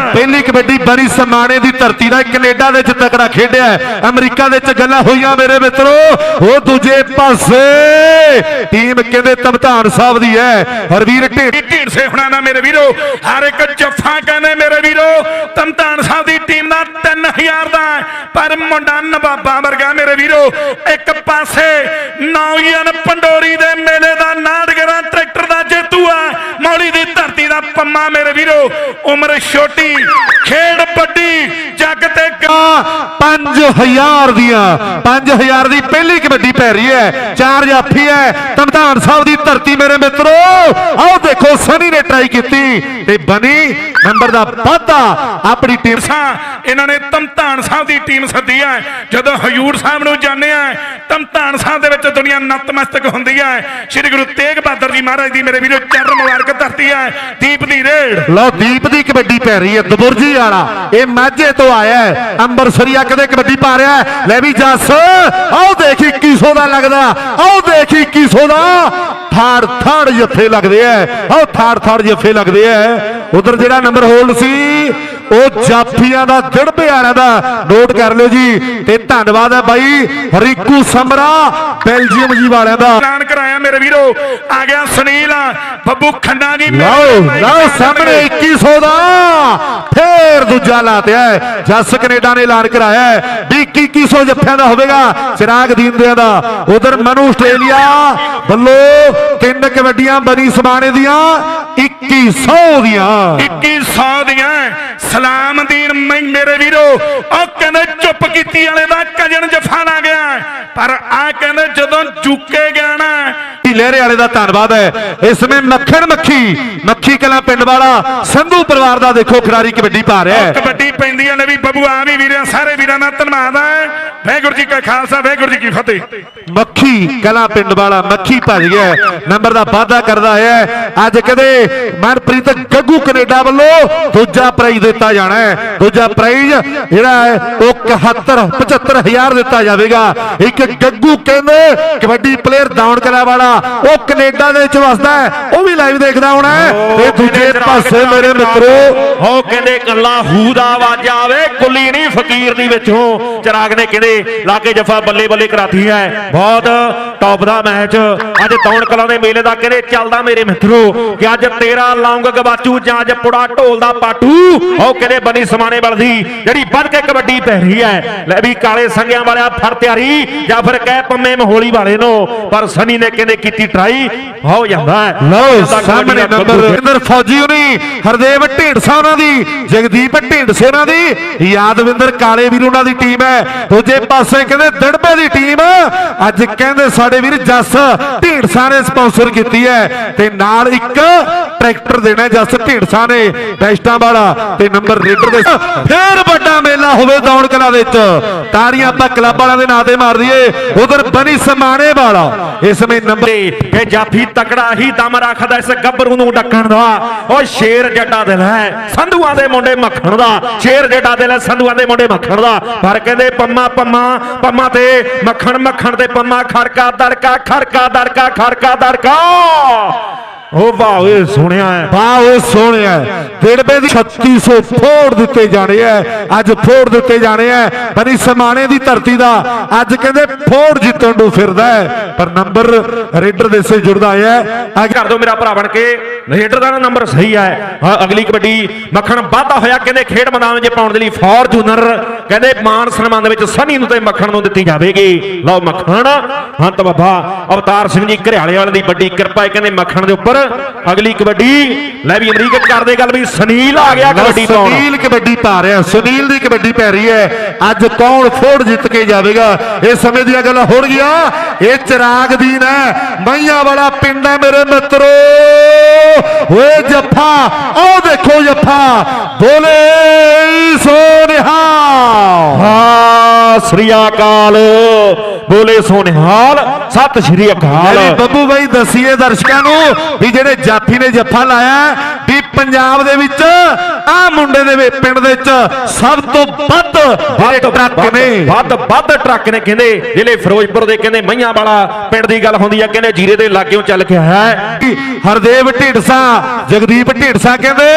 ਪਹਿਲੀ ਕਬੱਡੀ ਬਣੀ ਸਮਾਣੇ ਦੀ ਧਰਤੀ ਦਾ ਕੈਨੇਡਾ ਦੇ ਵਿੱਚ ਤਕੜਾ ਖੇਡਿਆ ਅਮਰੀਕਾ ਦੇ ਵਿੱਚ ਗੱਲਾਂ ਹੋਈਆਂ ਮੇਰੇ ਮਿੱਤਰੋ। ਉਹ ਦੂਜੇ ਪਾਸੇ। ਟੀਮ ਕਹਿੰਦੇ ਤਮਤਾਨ ਸਾਹਿਬ ਦੀ ਹੈ। ਹਰਵੀਰ ਢੀਂਡਸੇ ਹੁਣਾਂ ਦਾ ਮੇਰੇ ਵੀਰੋ। ਹਰ ਇੱਕ ਜੱਫਾ ਕਹਿੰਦੇ ਮੇਰੇ ਵੀਰੋ। ਤਮਤਾਨ ਸਾਹਿਬ ਦੀ ਟੀਮ ਦਾ 3000 ਦਾ ਪਰ ਮੁੰਡਾ ਨਵਾਬਾਂ ਵਰਗਾ ਮੇਰੇ ਵੀਰੋ। ਇੱਕ ਪਾਸੇ ਨੌਜਵਾਨ ਪੰਡੋਰੀ ਦੇ ਮੇਲੇ ਦਾ ਨਾਟਗਰਾ ਟਰੈਕਟਰ ਦਾ ਜੇਤੂ ਆ। ਮੌਲੀ ਦੀ ਦਾ ਪੰਮਾ ਮੇਰੇ ਵੀਰੋ ਉਮਰ ਛੋਟੀ ਖੇਡ ਵੱਡੀ ਜੱਗ ਤੇ ਗਾ- 5000 ਦੀਆਂ 5000 ਦੀ ਪਹਿਲੀ ਕਬੱਡੀ ਪੈ ਰਹੀ ਹੈ ਚਾਰ ਜਾਫੀ ਹੈ। ਤਮਤਾਨ ਸਾਹਿਬ ਦੀ ਧਰਤੀ ਮੇਰੇ ਮਿੱਤਰੋ ਆਓ ਦੇਖੋ ਸਨੀ ਨੇ ਟਰਾਈ ਕੀਤੀ ਤੇ ਬਣੀ ਨੰਬਰ ਦਾ ਵਾਧਾ। ਆਪਣੀ ਟੀਮ ਸਾਂ ਇਹਨਾਂ ਨੇ ਤਮਤਾਨ ਸਾਹਿਬ ਦੀ ਟੀਮ ਸੱਦੀ ਹੈ। ਜਦੋਂ ਹਜੂਰ ਸਾਹਿਬ ਨੂੰ ਜਾਂਦੇ ਆ ਤਮਤਾਨ ਸਾਹਿਬ ਦੇ ਵਿੱਚ ਦੁਨੀਆ ਨਤਮਸਤਕ ਹੁੰਦੀ ਹੈ। ਸ੍ਰੀ ਗੁਰੂ ਤੇਗ ਬਹਾਦਰ ਜੀ ਮਹਾਰਾਜ ਦੀ ਮੇਰੇ ਵੀਰੋ ਚਰਨ ਮੁਬਾਰਕ ਧਰਤੀ ਹੈ। ਦੀਪ ਦੀ ਰੇੜ। ਲਓ, ਦੀਪ ਦੀ ਕਬੱਡੀ ਪੈ ਰਹੀ ਹੈ, ਦਬੁਰਜੀ ਵਾਲਾ। ਇਹ ਮਾਝੇ ਤੋਂ ਆਇਆ ਹੈ, ਅੰਬਰਸਰੀਆ ਕਦੇ ਕਬੱਡੀ ਪਾ ਰਿਹਾ ਲੈ ਵੀ ਜੱਸ, ਆਓ ਦੇਖੀ 2100 ਦਾ ਲੱਗਦਾ, ਆਓ ਦੇਖੀ 2100 ਦਾ ਥਾੜ ਥਾੜ ਜੱਫੇ ਲੱਗਦੇ ਐ। ਆਓ ਥਾੜ ਥਾੜ ਜੱਫੇ ਲੱਗਦੇ ਐ। ਉਧਰ ਜਿਹੜਾ ਨੰਬਰ ਹੋਲਡ ਸੀ ਉਹ ਜਾਫੀਆਂ ਦਾ ਦਿੜਬੇ ਵਾਲਿਆਂ ਦਾ। ਨੋਟ ਕਰ ਲਿਓ ਜੀ। ਤੇ ਧੰਨਵਾਦ ਹੈ ਬਾਈ ਰੀਕੂ ਸਮਰਾ ਬੈਲਜੀਅਮ ਜੀ ਵਾਲਿਆਂ ਦਾ। ਐਲਾਨ ਕਰਾਇਆ ਮੇਰੇ ਵੀਰੋ। ਆ ਗਿਆ ਸੁਨੀਲ। ਬੱਬੂ ਖੰਨਾ ਜੀ ਲਓ ਸਾਹਮਣੇ 2100 ਦਾ। ਫੇਰ ਦੂਜਾ ਲਾਤਿਆ। ਜੱਸ ਕੈਨੇਡਾ ਨੇ ਐਲਾਨ ਕਰਾਇਆ ਵੀ 2100 ਜੱਫਿਆਂ ਦਾ ਹੋਵੇਗਾ। ਚਿਰਾਗ ਦੀਨਦਿਆਂ ਦਾ। ਉਧਰ ਮਨੂ ਆਸਟ੍ਰੇਲੀਆ। ਵੱਲੋਂ ਤਿੰਨ ਕਬੱਡੀਆਂ ਬਣੀ ਸਮਾਣੇ ਦੀਆਂ 2100 ਦੀਆਂ। 2100 ਦੀਆਂ। ਸਲਾਮਦੀਨ ਮੈਂ ਮੇਰੇ ਵੀਰੋ ਉਹ ਕਹਿੰਦੇ ਚੁੱਪ ਕੀਤੀ ਵਾਲੇ ਦਾ ਕਜਣ ਜਫਾ ਨਾ ਗਿਆ। ਪਰ ਆ ਕਹਿੰਦੇ ਜਦੋਂ ਚੁੱਕੇ ਗਿਆ ਨਾ ਲਹਿਰੇ ਵਾਲੇ ਦਾ ਧੰਨਵਾਦ ਹੈ। ਇਸ ਵਿੱਚ ਮੱਖਣ ਮੱਖੀ ਮੱਖੀ ਕਲਾ ਪਿੰਡ ਵਾਲਾ ਸੰਧੂ ਪਰਿਵਾਰ ਦਾ ਦੇਖੋ ਖਿਡਾਰੀ ਕਬੱਡੀ ਪਾ ਰਿਹਾ ਹੈ ਕਬੱਡੀ ਪੈਂਦੀਆਂ ਨੇ ਵੀ ਬੱਬੂ ਆ ਵੀ ਵੀਰਾਂ ਸਾਰੇ ਵੀਰਾਂ ਦਾ ਧੰਨਵਾਦ ਹੈ। ਵਾਹਿਗੁਰੂ ਜੀ ਕਾ ਖਾਲਸਾ ਵਾਹਿਗੁਰੂ ਜੀ ਕੀ ਫਤਿਹ। ਮੱਖੀ ਕਲਾ ਪਿੰਡ ਵਾਲਾ ਮੱਖੀ ਭੱਜ ਗਿਆ ਨੰਬਰ ਦਾ ਵਾਅਦਾ ਕਰਦਾ ਹੈ। ਅੱਜ ਕਦੇ ਮਨਪ੍ਰੀਤ ਗੱਗੂ ਕੈਨੇਡਾ ਵੱਲੋਂ ਦੂਜਾ ਪ੍ਰਾਈਜ਼ ਦਿੱਤਾ ਜਾਣਾ ਹੈ। ਦੂਜਾ ਪ੍ਰਾਈਜ਼ ਜਿਹੜਾ ਹੈ, ਉਹ 71 75000 ਦਿੱਤਾ ਜਾਵੇਗਾ। ਇੱਕ ਗੱਗੂ ਕਹਿੰਦੇ ਕਬੱਡੀ ਪਲੇਅਰ ਦਾਉਣ ਕਲਾ ਵਾਲਾ, ਉਹ ਕੈਨੇਡਾ ਦੇ ਵਿੱਚ ਵਸਦਾ ਹੈ। ਉਹ ਵੀ ਲਾਈਵ ਦੇਖਦਾ ਹੋਣਾ ਤੇ ਦੂਜੇ ਪਾਸੇ ਮੇਰੇ ਮਿੱਤਰੋ, ਹੋ ਕਹਿੰਦੇ ਕੱਲਾ ਹੂ ਦਾ ਆਵਾਜ਼ ਆਵੇ, ਕੁੱਲੀ ਨਹੀਂ ਫਕੀਰ ਦੀ ਵਿੱਚੋਂ। ਚਿਰਾਗ ਨੇ ਕਹਿੰਦੇ, ਲਾਗੇ ਜਫਾ ਬੱਲੇ ਬੱਲੇ ਕਰਾਤੀ ਹੈ। ਬਹੁਤ বাদা ਟੌਪ ਦਾ ਮੈਚ ਅੱਜ ਦੌਣ ਕਲਾਂ ਦੇ ਮੇਲੇ ਦਾ ਕਹਿੰਦੇ ਚੱਲਦਾ ਮੇਰੇ ਮਿੱਤਰੋ? ਕਿ ਅੱਜ ਤੇਰਾ ਲੌਂਗ ਗਵਾਚੂ ਜਾਂ ਅੱਜ ਪੁੜਾ ਢੋਲ ਦਾ ਪਾਟੂ? ਹੋ ਕਹਿੰਦੇ ਬਣੀ ਸਮਾਣੇ ਬਲਦੀ ਜਿਹੜੀ ਵੱਧ ਕੇ ਕਬੱਡੀ ਪੈ ਰਹੀ ਹੈ। ਲੈ ਵੀ ਕਾਲੇ ਸੰਗਿਆਂ ਵਾਲਿਆ ਫਰ ਤਿਆਰੀ ਜਾਂ ਫਿਰ ਕਹਿ ਪੰਮੇ ਮਹੋਲੀ ਵਾਲੇ ਨੂੰ। ਪਰ ਸਨੀ ਨੇ ਕਹਿੰਦੇ ਕੀਤੀ ਟਰਾਈ ਹੋ ਜਾਂਦਾ ਹੈ। ਲਓ ਸਾਹਮਣੇ ਨੰਬਰ ਗੱਭਰੂ ਇੰਦਰ ਫੌਜੀ ਹੁਣੀ? ਹਰਦੇਵ ਢੀਂਡਸਾ ਉਹਨਾਂ ਦੀ ਜਗਦੀਪ ਢੀਂਡਸੇ ਉਹਨਾਂ ਦੀ। ਯਾਦਵਿੰਦਰ ਕਾਲੇ ਵੀਰ ਉਹਨਾਂ ਦੀ ਟੀਮ ਹੈ। ਦੂਜੇ ਪਾਸੇ ਕਹਿੰਦੇ ਦੜਬੇ ਦੀ ਟੀਮ ਅੱਜ ਕਹਿੰਦੇ ਸਾਡੇ ਵੀਰ ਜੱਸ ਢੀਂਡਸਾ ਨੇ ਸਪਾਂਸਰ ਕੀਤੀ ਹੈ ਤੇ ਨਾਲ ਇੱਕ ਟਰੈਕਟਰ ਦੇਣਾ ਹੈ ਢੀਂਡਸਾ ਨੇ ਟੈਸਟਾਂ ਵਾਲਾ ਤੇ ਨੰਬਰ ਰੇਡਰ ਦੇ ਫੇਰ ਵੱਡਾ ਮੇਲਾ ਹੋਵੇ ਦੌੜ ਕਲਾ ਵਿੱਚ। ਤਾੜੀਆਂ ਆਪਾਂ ਕਲੱਬ ਵਾਲਿਆਂ ਦੇ ਨਾਂ ਤੇ ਮਾਰ ਦਈਏ। ਉਧਰ ਬਣੀ ਸਮਾਣੇ ਵਾਲਾ। ਇਸ ਸਮੇਂ ਨੰਬਰ ਕਿ ਜਾਫੀ ਤਕੜਾ ਹੀ ਦਮ ਰੱਖਦਾ ਇਸ ਗੱਭਰੂ ਨੂੰ ਡੱਕਣ ਦਾ। ਉਹ ਸ਼ੇਰ ਜੱਟਾ ਦਿਲ ਹੈ, ਸੰਧੂਆਂ ਦੇ ਮੁੰਡੇ ਮੱਖਣ ਦਾ। ਸ਼ੇਰ ਜੱਟਾ ਦਿਲ ਹੈ, ਸੰਧੂਆਂ ਦੇ ਮੁੰਡੇ ਮੱਖਣ ਦਾ। ਪਰ ਕਹਿੰਦੇ ਪੰਮਾ ਪੰਮਾ ਪੰਮਾ ਤੇ ਮੱਖਣ ਮੱਖਣ ਤੇ ਪੰਮਾ, ਖੜਕਾ, ਦੜਕਾ ਖੜਕਾ ਦੜਕਾ ਖੜਕਾ, ਦੜਕਾ। ਉਹ ਵਾਹ ਸੁਣਿਆ ਹੈ। ਵਾਹ ਉਹ ਸੋਹਣਿਆ ਦੀ 3600 ਫੋੜ ਦਿੱਤੇ ਜਾਣੇ ਐ। ਅੱਜ ਫੋੜ ਦਿੱਤੇ ਜਾਣੇ ਐ। ਬਣੀ ਸਮਾਣੇ ਦੀ ਧਰਤੀ ਦਾ। ਅੱਜ ਕਹਿੰਦੇ ਫੋੜ ਜਿੱਤਣ ਨੂੰ ਫਿਰਦਾ ਹੈ ਪਰ ਨੰਬਰ ਰੇਡਰ ਦੇ ਸੇ ਜੁੜਦਾ ਆਇਆ ਹੈ। ਅੱਗੇ ਕਰ ਦਿਓ ਮੇਰਾ ਭਰਾ ਬਣ ਕੇ। ਰੇਡਰ ਦਾ ਨੰਬਰ ਸਹੀ ਹੈ, ਅਗਲੀ ਕਬੱਡੀ ਮੱਖਣ ਵਾਧਾ ਹੋਇਆ। ਕਹਿੰਦੇ ਖੇਡ ਮੈਦਾਨ 'ਚ ਪਾਉਣ ਦੇ ਲਈ ਫੋਰਚੂਨਰ ਕਹਿੰਦੇ ਮਾਨ ਸਨਮਾਨ ਦੇ ਵਿੱਚ ਸਨੀ ਨੂੰ ਤੇ ਮੱਖਣ ਨੂੰ ਦਿੱਤੀ ਜਾਵੇਗੀ। ਲਓ ਮੱਖਣ। ਹੰਤ ਬਾਬਾ ਅਵਤਾਰ ਸਿੰਘ ਜੀ ਘਰਿਆਲੇ ਵਾਲੇ ਦੀ ਵੱਡੀ ਕਿਰਪਾ ਹੈ ਕਹਿੰਦੇ ਮੱਖਣ ਦੇ ਉੱਪਰ ਅਗਲੀ ਕਬੱਡੀ। ਲੈ ਵੀ ਅਮਰੀਕ ਕਰਦੇ ਗੱਲ ਵੀ ਸੁਨੀਲ ਆ ਗਿਆ ਕਬੱਡੀ ਪਾਉਣ। ਸੁਨੀਲ ਕਬੱਡੀ ਪਾ ਰਿਹਾ ਸੁਨੀਲ ਦੀ ਕਬੱਡੀ ਪੈ ਰਹੀ ਹੈ। ਅੱਜ ਕੌਣ ਫੋੜ ਜਿੱਤ ਕੇ ਜਾਵੇਗਾ? ਇਹ ਸਮੇਂ ਦੀਆਂ ਗੱਲਾਂ ਹੋ ਰਹੀਆਂ ਇਹ ਚਿਰਾਗ ਦੀਨ ਹੈ। ਮਈਆਂ ਵਾਲਾ ਪਿੰਡ ਹੈ ਮੇਰੇ ਮਿੱਤਰੋ। ਓਏ ਜੱਫਾ ਆਓ ਦੇਖੋ ਜੱਫਾ। ਬੋਲੇ ਸੋਨਿਹਾ ਹਾਂ ਸ੍ਰੀ ਅਕਾਲ। ਬੋਲੇ ਸੋਨਿਹਾਲ। ਸਤਿ ਸ੍ਰੀ ਅਕਾਲ। ਬੱਬੂ ਬਾਈ ਦਸੀਏ ਦਰਸ਼ਕਾਂ ਨੂੰ ਵੀ ਜਿਹੜੇ ਜਾਫੀ ਨੇ ਜੱਫਾ ਲਾਇਆ ਵੀ ਪੰਜਾਬ ਦੇ ਵਿੱਚ ਆ ਮੁੰਡੇ ਦੇ ਵੀ ਪਿੰਡ ਦੇ ਵਿੱਚ ਸਭ ਤੋਂ ਵੱਧ ਜਿਹੜੇ ਟਰੱਕ ਵੱਧ- ਨੇ। ਵੱਧ ਵੱਧ ਟਰੱਕ ਨੇ ਕਹਿੰਦੇ ਜ਼ਿਲ੍ਹੇ ਫਿਰੋਜ਼ਪੁਰ ਦੇ ਕਹਿੰਦੇ ਮਈਆਂ ਵਾਲਾ ਪਿੰਡ ਦੀ ਗੱਲ ਹੁੰਦੀ ਆ ਕਹਿੰਦੇ ਜੀਰੇ ਦੇ ਲਾਗਿਓਂ ਚੱਲ ਕੇ ਹੈ। ਹਰਦੇਵ ਢੀਂਡਸਾ ਜਗਦੀਪ ਢੀਂਡਸਾ ਕਹਿੰਦੇ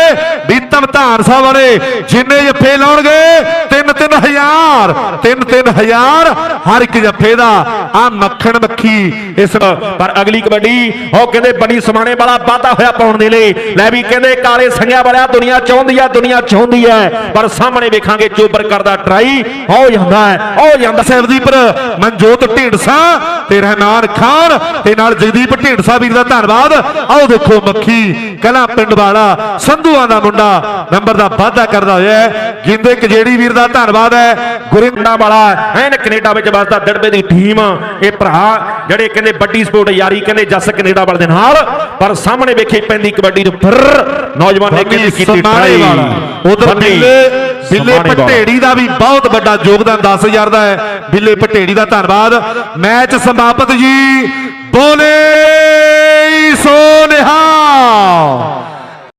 ਵੀ ਧਮਧਾਨ ਸਾਹਿਬ ਵਾਲੇ ਜਿੰਨੇ ਜੱਫੇ ਲਾਉਣਗੇ ਤਿੰਨ ਤਿੰਨ ਹਜ਼ਾਰ ਤਿੰਨ ਤਿੰਨ ਹਜ਼ਾਰ ਹਰ ਇੱਕ ਜੱਫੇ ਦਾ। ਆ ਮੱਖਣ ਮੱਖੀ ਇਸ ਪਰ ਅਗਲੀ ਕਬੱਡੀ, ਉਹ ਕਹਿੰਦੇ ਬਣੀ ਸਮਾਣੇ ਵਾਲਾ ਵਾਧਾ ਹੋਇਆ ਪਾਉਣ ਦੇ ਲਈ। ਲੈ ਵੀ ਕਹਿੰਦੇ ਕਾਲੇ ਸੰਗਿਆ ਵਾਲਿਆ, ਦੁਨੀਆ ਚਾਹੁੰਦੀ ਆ, ਦੁਨੀਆ ਚਾਹੁੰਦੀ ਹੈ ਪਰ ਸਾਹਮਣੇ ਵੇਖਾਂਗੇ ਚੋਬਰ ਕਰਦਾ ਟਰਾਈ, ਹੋ ਜਾਂਦਾ ਹੈ, ਹੋ ਜਾਂਦਾ ਸਹਿਬਦੀਪਰ ਮਨਜੋਤ ਢੀਂਡਸਾ ਤੇ ਰਹਿਮਾਨ ਖਾਨ ਤੇ ਨਾਲ ਜਗਦੀਪ ਢੀਂਡਸਾ ਵੀਰ ਦਾ ਧੰਨਵਾਦ। ਆਓ ਦੇਖੋ ਮੱਖੀ ਕਲਾ ਪਿੰਡ ਵਾਲਾ, ਸੰਧੂਆਂ ਦਾ ਮੁੰਡਾ ਨੰਬਰ ਦਾ ਵਾਅਦਾ ਕਰਦਾ ਹੋਇਆ ਹੈ। ਗਿੰਦੇ ਕਜੇੜੀ ਵੀਰ ਦਾ ਧੰਨਵਾਦ ਹੈ। ਗੁਰਿੰਦ ਵਾਲਾ, ਐਨ ਕੈਨੇਡਾ ਵਿੱਚ ਵਸਦਾ ਦੜਬੇ ਦੀ ਟੀਮ, ਇਹ ਭਰਾ ਜਿਹੜੇ ਕਹਿੰਦੇ ਵੱਡੀ ਸਪੋਰਟ ਯਾਰੀ ਕਹਿੰਦੇ ਜੱਸ ਕੈਨੇਡਾ ਵਾਲੇ ਦੇ ਨਾਲ ਪਰ ਸਾਹਮਣੇ ਵੇਖੇ ਪੈਂਦੀ ਕਬੱਡੀ ਨੂੰ ਫਿਰ ਨੌਜਵਾਨ ਨੇ ਕਿੰਨੀ ਕੀਤੀ ਟਰਾਈ ਉਧਰ ਬਿੱਲੇ ਬਿੱਲੇ ਪਟੇੜੀ ਦਾ ਵੀ ਬਹੁਤ ਵੱਡਾ ਯੋਗਦਾਨ 10000 ਦਾ ਹੈ। ਬਿੱਲੇ ਪਟੇੜੀ ਦਾ ਧੰਨਵਾਦ। ਮੈਚ ਸਮਾਪਤ ਜੀ। ਬੋਲੇ ਸੋ